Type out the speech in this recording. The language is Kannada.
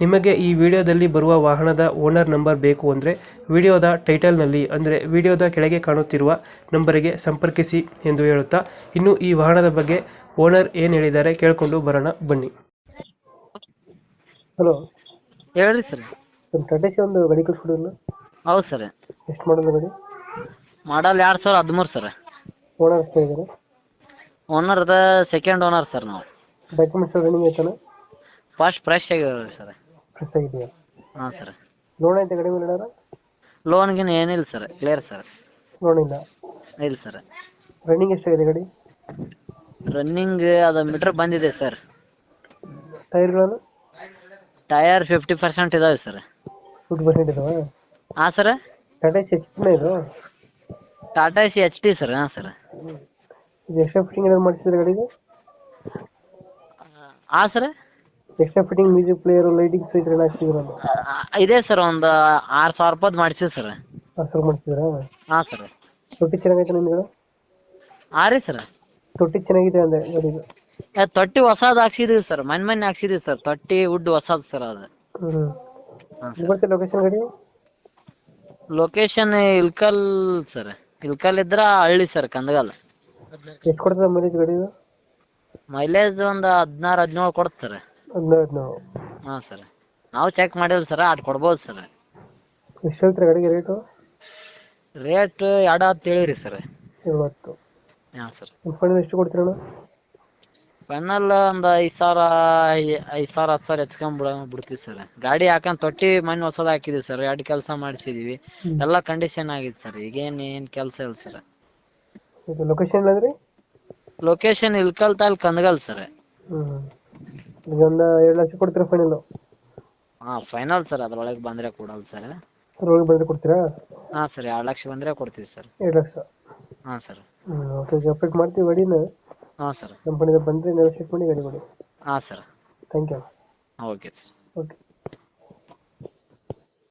ನಿಮಗೆ ಈ ವಿಡಿಯೋದಲ್ಲಿ ಬರುವ ವಾಹನದ ಓನರ್ ನಂಬರ್ ಬೇಕು ಅಂದರೆ ವಿಡಿಯೋದ ಟೈಟಲ್ನಲ್ಲಿ ಅಂದರೆ ವಿಡಿಯೋದ ಕೆಳಗೆ ಕಾಣುತ್ತಿರುವ ನಂಬರಿಗೆ ಸಂಪರ್ಕಿಸಿ ಎಂದು ಹೇಳುತ್ತಾ ಇನ್ನು ಈ ವಾಹನದ ಬಗ್ಗೆ ಓನರ್ ಏನು ಹೇಳಿದ್ದಾರೆ ಕೇಳಿಕೊಂಡು ಬರೋಣ ಬನ್ನಿ. ಹಲೋ. ಹೇಳ್ರಿ ಸರ್. ನಮ್ಮ ಒಂದು ಗಾಡಿ ಕಳಿಸ್ಕೊಡಿಲ್ಲ ಹೌದು ಸರ್. ಎಷ್ಟು ಮಾಡೋದು ಗಾಡಿ? ಮಾಡಲ್ ಎರಡು ಸಾವಿರ ಹದಿಮೂರು ಸರ್. ಓನರ್ ಇದ್ದಾರೆ ಓನರ್ ಅದ ಸೆಕೆಂಡ್ ಓನರ್ ಸರ್ ನಾವು. ಡಾಕ್ಯುಮೆಂಟ್ಸ್ ರನ್ನಿಂಗ್ ಐತಾನ ಫಸ್ಟ್ ಫ್ರೆಶ್ ಆಗಿವ್ರಿ ಸರ್. ಫ್ರೆಶ್ ಆಗಿದೆಯಾ ಹಾಂ ಸರ್ ಲೋನ್ ಐತೆ ಕಡಿಮೆ ಮೇಲೆ ಲೋನ್ ಲೋನ್ಗಿನ ಏನಿಲ್ಲ ಸರ್ ಕ್ಲಿಯರ್ ಸರ್ ಲೋನ್ ಇಲ್ಲ? ಇಲ್ಲ ಸರ್ ರನ್ನಿಂಗ್ ಎಷ್ಟಾಗಿದೆ ಗಾಡಿ? ರನ್ನಿಂಗ್ ಅದು ಮೀಟರ್ ಬಂದಿದೆ ಸರ್ ಟೈರ್ಗಳನ್ನು ಟೈರ್ ಫಿಫ್ಟಿ ಪರ್ಸೆಂಟ್ ಇದಾವೆ ಸರ್ ಫುಡ್ ಪರ್ಸೆಂಟ್ ಇದಾವ? ಹಾಂ ಸರ್ ಟಾಟಾ ಎಚ್ ಇದು? Tata C H T sir ಹಾಂ ಸರ್ ಇದು ಎಕ್ಸ್ಟ್ರಾ ಫಿಟ್ಟಿಂಗ್ ಏನಾದ್ರು ಮಾಡಿಸಿದ್ರೆ ಗಾಡಿಗೆ? ಹಾಂ sir extra fitting music player lighting ಇದ್ರೆ ಹಾಕ್ಸಿದ್ರಲ್ಲ ಇದೆ ಸರ್ ಒಂದು ಆರು ಸಾವಿರ ರೂಪಾಯ್ದು ಮಾಡಿಸಿವಿ ಸರ್. ಹಸಿರು ಮಾಡಿಸಿದ್ರಾ? ಹಾಂ ಸರ್. ತೊಟ್ಟಿ ಚೆನ್ನಾಗೈತೆ ನಿಮ್ಗೆ ಹಾಂ ರೀ ಸರ್. ತೊಟ್ಟಿ ಚೆನ್ನಾಗಿದೆ ಅಂದೆ ಗಾಡಿಗೆ ಏ, ತೊಟ್ಟಿ ಹೊಸದ್ ಹಾಕ್ಸಿದೀವಿ ಸರ್ ಮನ್ ಮನ್ ಹಾಕ್ಸಿದೀವಿ ಸರ್ ತೊಟ್ಟಿ ವುಡ್ ಹೊಸದ್ ಸರ್ ಅದು. ಹ್ಞೂ ಹಾಂ ಲೊಕೇಶನ್ ಗಾಡಿ? ಲೊಕೇಶನ್ ಇಲ್ಕಲ್ ಸರ್ ಇಲ್ಕಲ್ ಇದ್ರ ಹಳ್ಳಿ ಸರ್ ಕಂದಗಲ್. ಎಷ್ಟು ಕೊಡ್ತದೆ ಮೈಲೇಜ್ ಗಡಿ ಮೈಲೇಜ್ ಒಂದು ಹದಿನಾರು ಹದಿನೇಳು ಕೊಡುತ್ತೆ ಹದಿನೈದು ನಾವು. ಹಾಂ ಸರ್. ನಾವು ಚೆಕ್ ಮಾಡಿಲ್ಲ ಸರ್ ಅದು ಕೊಡ್ಬೋದು ಸರ್. ಎಷ್ಟು ಹೇಳ್ತೀರಾ ಗಾಡಿಗೆ ರೇಟು? ರೇಟ್ ಎರಡು ಹತ್ತು ಹೇಳಿರಿ ಸರ್. ಇವತ್ತು ಹಾ ಸರ್. ನಿಮ್ಮ ಫೈನಲ್ ಎಷ್ಟು ಕೊಡ್ತೀರಣ್ಣ? ಫೈನಲ್ ಒಂದು ಐದು ಸಾವಿರ ಐದು ಸಾವಿರ ಹತ್ತು ಸಾವಿರ ಹೆಚ್ಕೊಂಡ್ ಬಿಡ್ತೀವಿ ಸರ್. ಗಾಡಿ ಹಾಕಂಡ್ ತೊಟ್ಟಿ ಮನೆ ಹೊಸದು ಹಾಕಿದೀವಿ ಸರ್. ಎರಡು ಕೆಲಸ ಮಾಡಿಸಿದೀವಿ. ಹ್ಮ್. ಎಲ್ಲ ಕಂಡೀಷನ್ ಆಗಿದೆ ಸರ್. ಈಗೇನ್ ಏನು ಕೆಲಸ ಇಲ್ಲ ಸರ್. ಇದು ಲೊಕೇಶನ್ ರೀ ಲೊಕೇಶನ್ ಇಲ್ಕಲ್ ತಾಲ್ ಕಂದಗಲ್ ಸರ್. ಹ್ಞೂ ಒಂದು ಎರಡು ಲಕ್ಷ ಕೊಡ್ತೀರಾ ಫೈನಲ್ ಹಾ ಫೈನಲ್ ಸರ್ ಅದ್ರೊಳಗೆ ಬಂದ್ರೆ ಕೊಡಲ್ಲ ಸರ್ ಅದ್ರೊಳಗೆ ಬಂದರೆ ಕೊಡ್ತೀರಾ? ಹಾ ಸರ್ ಎರಡು ಲಕ್ಷ ಬಂದ್ರೆ ಕೊಡ್ತೀವಿ ಸರ್ ಎರಡು ಲಕ್ಷ. ಹಾ ಸರ್ ಹ್ಞೂ ಓಕೆ ಅಪ್ಡೇಟ್ ಮಾಡ್ತೀವಿ ಗಾಡಿನ. ಹಾ ಸರ್ ಕಂಪನಿಗೆ ಬಂದ್ರೆ ಬಂದರೆ ನೆಗೋಷಿಯೇಟ್ ಮಾಡಿ ಗಾಡಿ ಕೊಡಿ. ಹಾಂ sir thank you okay sir okay